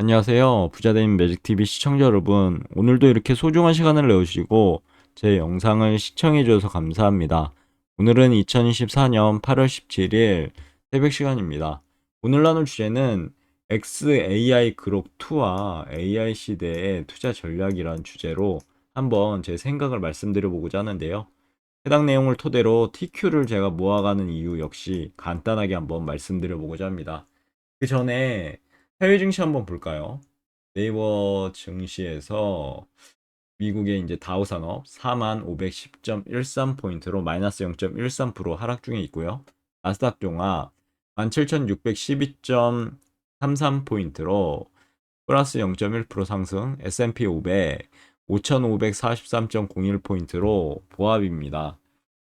안녕하세요. 부자된 매직TV 시청자 여러분. 오늘도 이렇게 소중한 시간을 내주시고 제 영상을 시청해 주셔서 감사합니다. 오늘은 2024년 8월 17일 새벽 시간입니다. 오늘 나눌 주제는 XAI 그룹2와 AI 시대의 투자 전략이란 주제로 한번 제 생각을 말씀드려 보고자 하는데요. 해당 내용을 토대로 TQ를 제가 모아가는 이유 역시 간단하게 한번 말씀드려 보고자 합니다. 그 전에 해외 증시 한번 볼까요? 네이버 증시에서 미국의 이제 다우 산업 4510.13 포인트로 마이너스 0.13% 하락 중에 있고요. 나스닥 종합 17,612.33 포인트로 플러스 0.1% 상승, S&P 500 5,543.01 포인트로 보합입니다.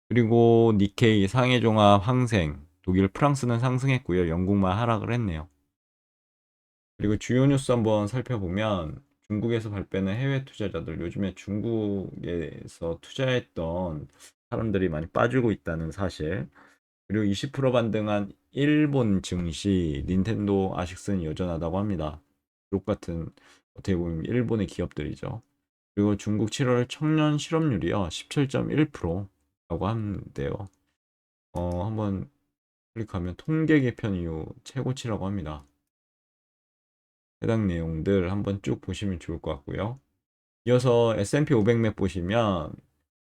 그리고 니케이 상해 종합 항생 독일 프랑스는 상승했고요. 영국만 하락을 했네요. 그리고 주요 뉴스 한번 살펴보면 중국에서 발표하는 해외 투자자들 요즘에 중국에서 투자했던 사람들이 많이 빠지고 있다는 사실 그리고 20% 반등한 일본 증시 닌텐도 아식스는 여전하다고 합니다. 족 같은 어떻게 보면 일본의 기업들이죠. 그리고 중국 7월 청년 실업률이요 17.1%라고 하는데요. 어 한번 클릭하면 통계 개편 이후 최고치라고 합니다. 해당 내용들 한번 쭉 보시면 좋을 것 같고요. 이어서 S&P 500맵 보시면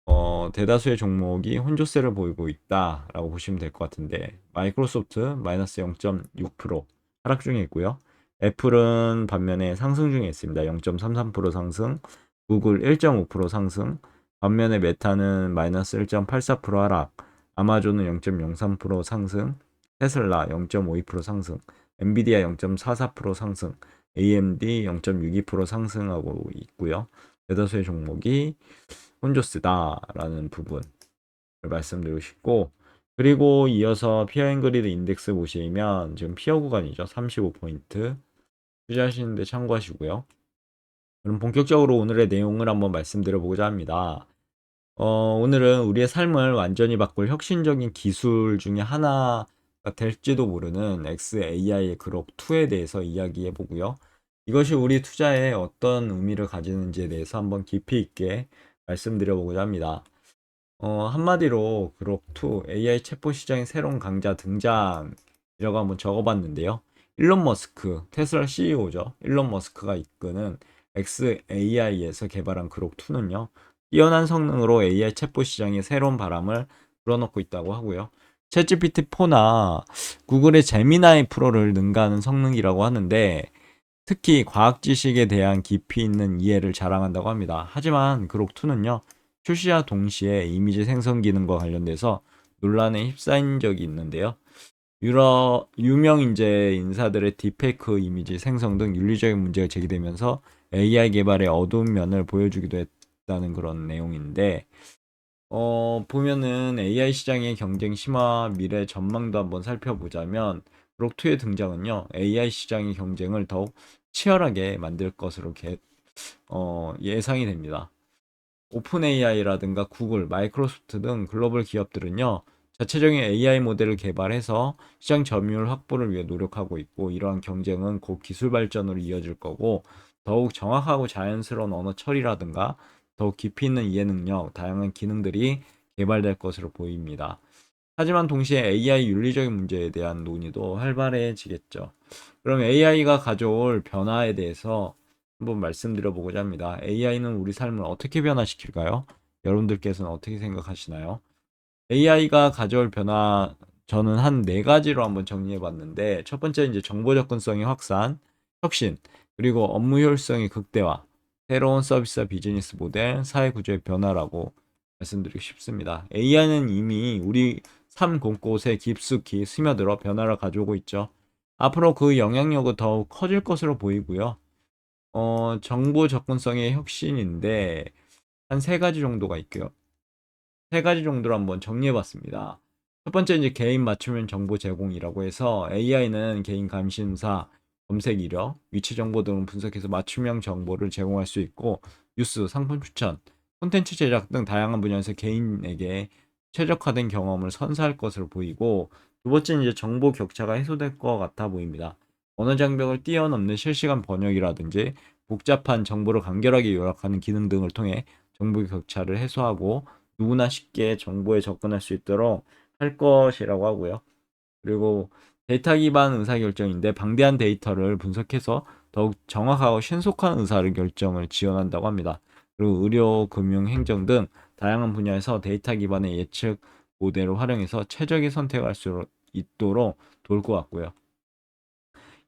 어, 대다수의 종목이 혼조세를 보이고 있다라고 보시면 될 것 같은데 마이크로소프트 마이너스 0.6% 하락 중에 있고요. 애플은 반면에 상승 중에 있습니다. 0.33% 상승, 구글 1.5% 상승, 반면에 메타는 마이너스 1.84% 하락, 아마존은 0.03% 상승, 테슬라 0.52% 상승, 엔비디아 0.44% 상승, AMD 0.62% 상승하고 있고요. 대다수의 종목이 혼조스다라는 부분을 말씀드리고 싶고 그리고 이어서 피어앤그리드 인덱스 보시면 지금 피어 구간이죠. 35포인트 투자하시는데 참고하시고요. 그럼 본격적으로 오늘의 내용을 한번 말씀드려 보고자 합니다. 어, 오늘은 우리의 삶을 완전히 바꿀 혁신적인 기술 중에 하나 될지도 모르는 XAI의 그룹 2에 대해서 이야기해 보고요. 이것이 우리 투자에 어떤 의미를 가지는지에 대해서 한번 깊이 있게 말씀드려 보고자 합니다. 어, 한마디로 그룹 2 AI 챗봇 시장의 새로운 강자 등장이라고 한번 적어봤는데요. 일론 머스크, 테슬라 CEO죠. 일론 머스크가 이끄는 XAI에서 개발한 그룹 2는요. 뛰어난 성능으로 AI 챗봇 시장에 새로운 바람을 불어넣고 있다고 하고요. 챗GPT4나 구글의 제미나이 프로를 능가하는 성능이라고 하는데 특히 과학 지식에 대한 깊이 있는 이해를 자랑한다고 합니다. 하지만 그록2는요. 출시와 동시에 이미지 생성 기능과 관련돼서 논란에 휩싸인 적이 있는데요. 유러, 유명 인재 인사들의 딥페이크 이미지 생성 등 윤리적인 문제가 제기되면서 AI 개발의 어두운 면을 보여주기도 했다는 그런 내용인데 어, 보면은 AI 시장의 경쟁 심화 미래 전망도 한번 살펴보자면 록2의 등장은요, AI 시장의 경쟁을 더욱 치열하게 만들 것으로 개, 어, 예상이 됩니다. 오픈 AI라든가 구글, 마이크로소프트 등 글로벌 기업들은요, 자체적인 AI 모델을 개발해서 시장 점유율 확보를 위해 노력하고 있고, 이러한 경쟁은 곧 기술 발전으로 이어질 거고, 더욱 정확하고 자연스러운 언어 처리라든가 더욱 깊이 있는 이해 능력, 다양한 기능들이 개발될 것으로 보입니다. 하지만 동시에 AI 윤리적인 문제에 대한 논의도 활발해지겠죠. 그럼 AI가 가져올 변화에 대해서 한번 말씀드려 보고자 합니다. AI는 우리 삶을 어떻게 변화시킬까요? 여러분들께서는 어떻게 생각하시나요? AI가 가져올 변화 저는 한 네 가지로 한번 정리해 봤는데 첫 번째 이제 정보 접근성의 확산, 혁신, 그리고 업무 효율성의 극대화, 새로운 서비스와 비즈니스 모델, 사회 구조의 변화라고 말씀드리고 싶습니다. AI는 이미 우리 삶 곳곳에 깊숙이 스며들어 변화를 가져오고 있죠. 앞으로 그 영향력은 더욱 커질 것으로 보이고요. 어, 정보 접근성의 혁신인데 한 세 가지 정도가 있고요. 세 가지 정도로 한번 정리해 봤습니다. 첫 번째 이제 개인 맞춤형 정보 제공이라고 해서 AI는 개인 감심사, 검색 이력, 위치 정보 등을 분석해서 맞춤형 정보를 제공할 수 있고 뉴스, 상품 추천, 콘텐츠 제작 등 다양한 분야에서 개인에게 최적화된 경험을 선사할 것으로 보이고 두 번째는 이제 정보 격차가 해소될 것 같아 보입니다. 언어 장벽을 뛰어넘는 실시간 번역이라든지 복잡한 정보를 간결하게 요약하는 기능 등을 통해 정보 격차를 해소하고 누구나 쉽게 정보에 접근할 수 있도록 할 것이라고 하고요. 그리고 데이터 기반 의사결정인데 방대한 데이터를 분석해서 더욱 정확하고 신속한 의사를 결정을 지원한다고 합니다. 그리고 의료, 금융, 행정 등 다양한 분야에서 데이터 기반의 예측 모델을 활용해서 최적의 선택을 할수 있도록 도울 것 같고요.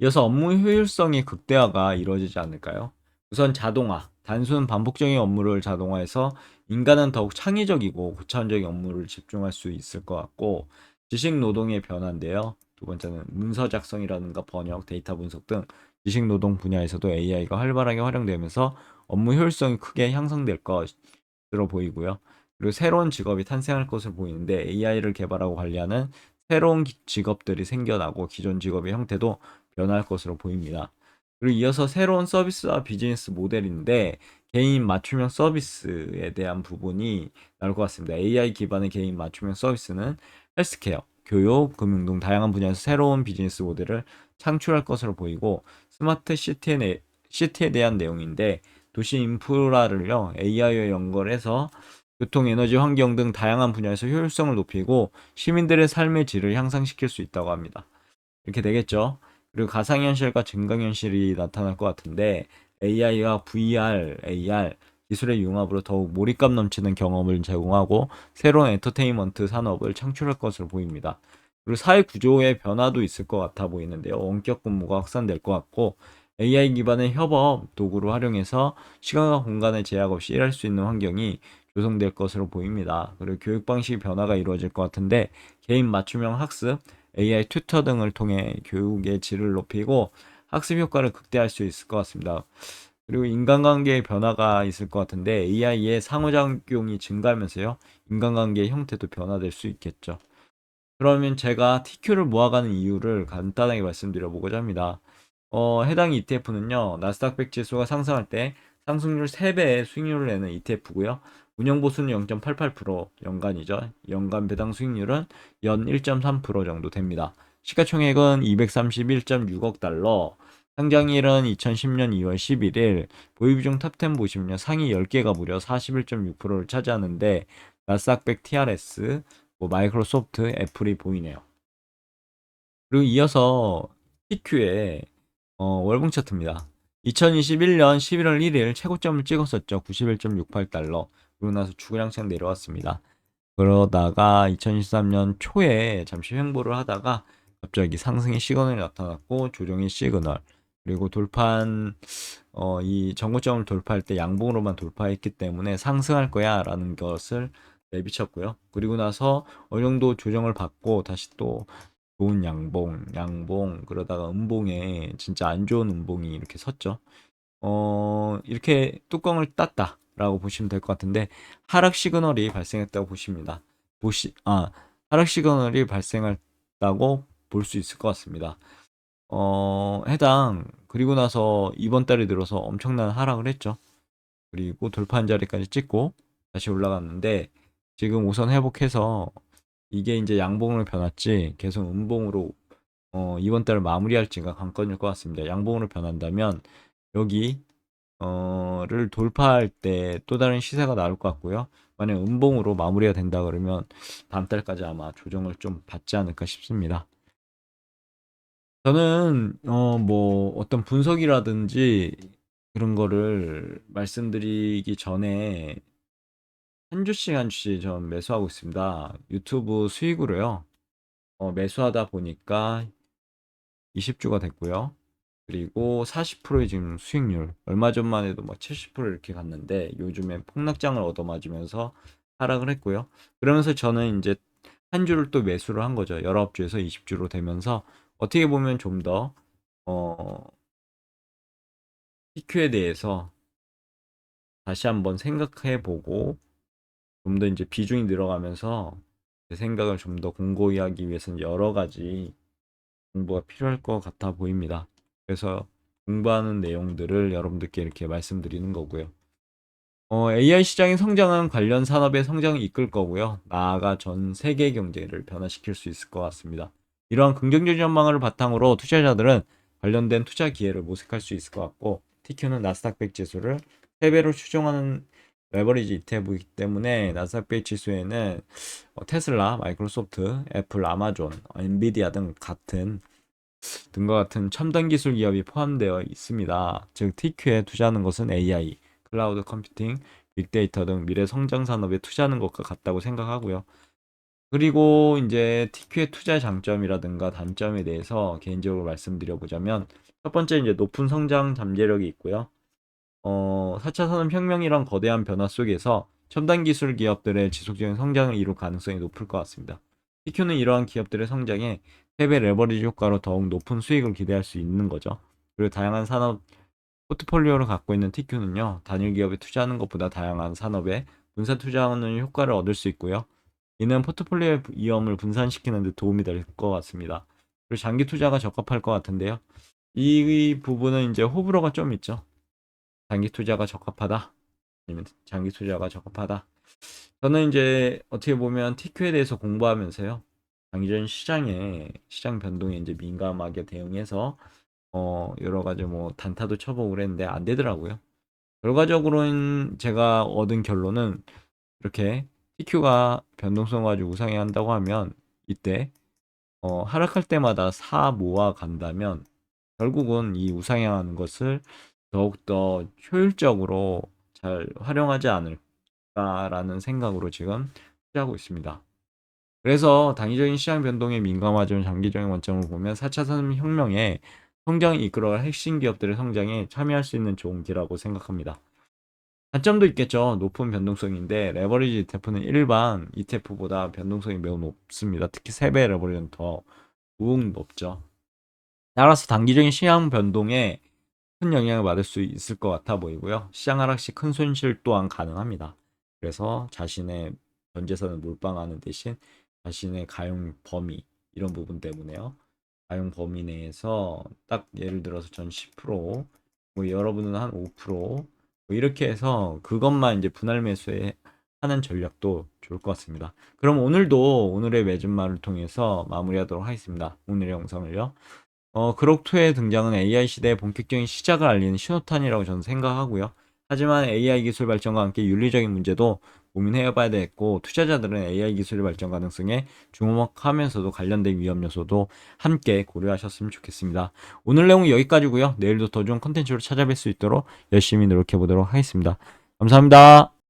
이어서 업무 효율성의 극대화가 이루어지지 않을까요? 우선 자동화, 단순 반복적인 업무를 자동화해서 인간은 더욱 창의적이고 고차원적인 업무를 집중할 수 있을 것 같고 지식 노동의 변화인데요. 두 번째는 문서 작성이라든가 번역, 데이터 분석 등 지식 노동 분야에서도 AI가 활발하게 활용되면서 업무 효율성이 크게 향상될 것으로 보이고요. 그리고 새로운 직업이 탄생할 것으로 보이는데 AI를 개발하고 관리하는 새로운 기- 직업들이 생겨나고 기존 직업의 형태도 변할 것으로 보입니다. 그리고 이어서 새로운 서비스와 비즈니스 모델인데 개인 맞춤형 서비스에 대한 부분이 나올 것 같습니다. AI 기반의 개인 맞춤형 서비스는 헬스케어, 교육, 금융 등 다양한 분야에서 새로운 비즈니스 모델을 창출할 것으로 보이고 스마트 시티에, 내- 시티에 대한 내용인데 도시 인프라를요 AI와 연결해서 교통, 에너지, 환경 등 다양한 분야에서 효율성을 높이고 시민들의 삶의 질을 향상시킬 수 있다고 합니다. 이렇게 되겠죠. 그리고 가상현실과 증강현실이 나타날 것 같은데 AI와 VR, AR 기술의 융합으로 더욱 몰입감 넘치는 경험을 제공하고 새로운 엔터테인먼트 산업을 창출할 것으로 보입니다. 그리고 사회 구조의 변화도 있을 것 같아 보이는데요. 원격 근무가 확산될 것 같고 AI 기반의 협업 도구를 활용해서 시간과 공간의 제약 없이 일할 수 있는 환경이 조성될 것으로 보입니다. 그리고 교육 방식 변화가 이루어질 것 같은데 개인 맞춤형 학습, AI 튜터 등을 통해 교육의 질을 높이고 학습 효과를 극대화할 수 있을 것 같습니다. 그리고 인간관계의 변화가 있을 것 같은데 AI의 상호작용이 증가하면서요. 인간관계의 형태도 변화될 수 있겠죠. 그러면 제가 TQ를 모아가는 이유를 간단하게 말씀드려 보고자 합니다. 어, 해당 ETF는요. 나스닥 100 지수가 상승할 때 상승률 3배의 수익률을 내는 ETF고요. 운영 보수는 0.88% 연간이죠. 연간 배당 수익률은 연 1.3% 정도 됩니다. 시가총액은 231.6억 달러. 상장일은 2010년 2월 11일. 보유 비중 탑10 보시면요. 상위 10개가 무려 41.6%를 차지하는데 나스닥 100 TRS, 뭐 마이크로소프트, 애플이 보이네요. 그리고 이어서 TQ의 어, 월봉 차트입니다. 2021년 11월 1일 최고점을 찍었었죠. 91.68달러. 그러고 나서 주구장창 내려왔습니다. 그러다가 2023년 초에 잠시 횡보를 하다가 갑자기 상승의 시그널이 나타났고 조정의 시그널 그리고 돌파한 어, 이 정고점을 돌파할 때 양봉으로만 돌파했기 때문에 상승할 거야 라는 것을 내비쳤고요. 그리고 나서 어느 정도 조정을 받고 다시 또 좋은 양봉, 양봉 그러다가 음봉에 진짜 안 좋은 음봉이 이렇게 섰죠. 어, 이렇게 뚜껑을 땄다 라고 보시면 될 것 같은데 하락 시그널이 발생했다고 보십니다. 보시 아, 하락 시그널이 발생했다고 볼 수 있을 것 같습니다. 어, 해당 그리고 나서 이번 달에 들어서 엄청난 하락을 했죠. 그리고 돌파한 자리까지 찍고 다시 올라갔는데 지금 우선 회복해서 이게 이제 양봉으로 변했지 계속 음봉으로 어, 이번 달을 마무리할지가 관건일 것 같습니다. 양봉으로 변한다면 여기 어를 돌파할 때 또 다른 시세가 나올 것 같고요. 만약 음봉으로 마무리가 된다 그러면 다음 달까지 아마 조정을 좀 받지 않을까 싶습니다. 저는 어 뭐 어떤 분석이라든지 그런 거를 말씀드리기 전에 한 주씩 한 주씩 전 매수하고 있습니다. 유튜브 수익으로요. 어, 매수하다 보니까 20 주가 됐고요. 그리고 40%의 지금 수익률. 얼마 전만 해도 막 70% 이렇게 갔는데 요즘에 폭락장을 얻어맞으면서 하락을 했고요. 그러면서 저는 이제 한 주를 또 매수를 한 거죠. 19 주에서 20 주로 되면서 어떻게 보면 좀 더, 어, PQ에 대해서 다시 한번 생각해 보고 좀 더 이제 비중이 늘어가면서 제 생각을 좀 더 공고히 하기 위해서는 여러 가지 공부가 필요할 것 같아 보입니다. 그래서 공부하는 내용들을 여러분들께 이렇게 말씀드리는 거고요. 어, AI 시장의 성장은 관련 산업의 성장을 이끌 거고요. 나아가 전 세계 경제를 변화시킬 수 있을 것 같습니다. 이러한 긍정적인 전망을 바탕으로 투자자들은 관련된 투자 기회를 모색할 수 있을 것 같고 TQ는 나스닥 100 지수를 3배로 추종하는 레버리지 ETF이기 때문에 나스닥 100 지수에는 어, 테슬라, 마이크로소프트, 애플, 아마존, 엔비디아 등 같은 등과 같은 첨단 기술 기업이 포함되어 있습니다. 즉 TQ에 투자하는 것은 AI, 클라우드 컴퓨팅, 빅데이터 등 미래 성장 산업에 투자하는 것과 같다고 생각하고요. 그리고 이제 TQ의 투자 장점이라든가 단점에 대해서 개인적으로 말씀드려 보자면 첫 번째 이제 높은 성장 잠재력이 있고요. 어, 4차 산업혁명이란 거대한 변화 속에서 첨단 기술 기업들의 지속적인 성장을 이룰 가능성이 높을 것 같습니다. TQ는 이러한 기업들의 성장에 3배 레버리지 효과로 더욱 높은 수익을 기대할 수 있는 거죠. 그리고 다양한 산업 포트폴리오를 갖고 있는 TQ는요, 단일 기업에 투자하는 것보다 다양한 산업에 분산 투자하는 효과를 얻을 수 있고요. 이는 포트폴리오의 위험을 분산시키는 데 도움이 될 것 같습니다. 그리고 장기 투자가 적합할 것 같은데요. 이 부분은 이제 호불호가 좀 있죠. 장기 투자가 적합하다. 아니면 장기 투자가 적합하다. 저는 이제 어떻게 보면 TQ에 대해서 공부하면서요. 장기전 시장에 시장 변동에 이제 민감하게 대응해서 어 여러 가지 뭐 단타도 쳐보고 그랬는데 안 되더라고요. 결과적으로는 제가 얻은 결론은 이렇게 TQ가 변동성 가지고 우상향 한다고 하면 이때 어 하락할 때마다 사 모아 간다면 결국은 이 우상향하는 것을 더욱더 효율적으로 잘 활용하지 않을까라는 생각으로 지금 투자하고 있습니다. 그래서 단기적인 시장 변동에 민감하지만 장기적인 관점을 보면 4차 산업혁명에 성장을 이끌어갈 핵심 기업들의 성장에 참여할 수 있는 좋은 기라고 생각합니다. 단점도 있겠죠. 높은 변동성인데 레버리지 ETF는 일반 ETF보다 변동성이 매우 높습니다. 특히 3배 레버리지는 더 우욱 높죠. 따라서 단기적인 시장 변동에 큰 영향을 받을 수 있을 것 같아 보이고요. 시장 하락 시 큰 손실 또한 가능합니다. 그래서 자신의 전 재산을 몰빵하는 대신 자신의 가용 범위 이런 부분 때문에요. 가용 범위 내에서 딱 예를 들어서 전 10%, 뭐 여러분은 한 5%, 뭐 이렇게 해서 그것만 이제 분할 매수에 하는 전략도 좋을 것 같습니다. 그럼 오늘도 오늘의 매진말을 통해서 마무리하도록 하겠습니다. 오늘의 영상을요. 어, 그록2의 등장은 AI 시대의 본격적인 시작을 알리는 신호탄이라고 저는 생각하고요. 하지만 AI 기술 발전과 함께 윤리적인 문제도 고민해봐야 되겠고 투자자들은 AI 기술의 발전 가능성에 주목하면서도 관련된 위험 요소도 함께 고려하셨으면 좋겠습니다. 오늘 내용은 여기까지고요. 내일도 더 좋은 컨텐츠로 찾아뵐 수 있도록 열심히 노력해 보도록 하겠습니다. 감사합니다.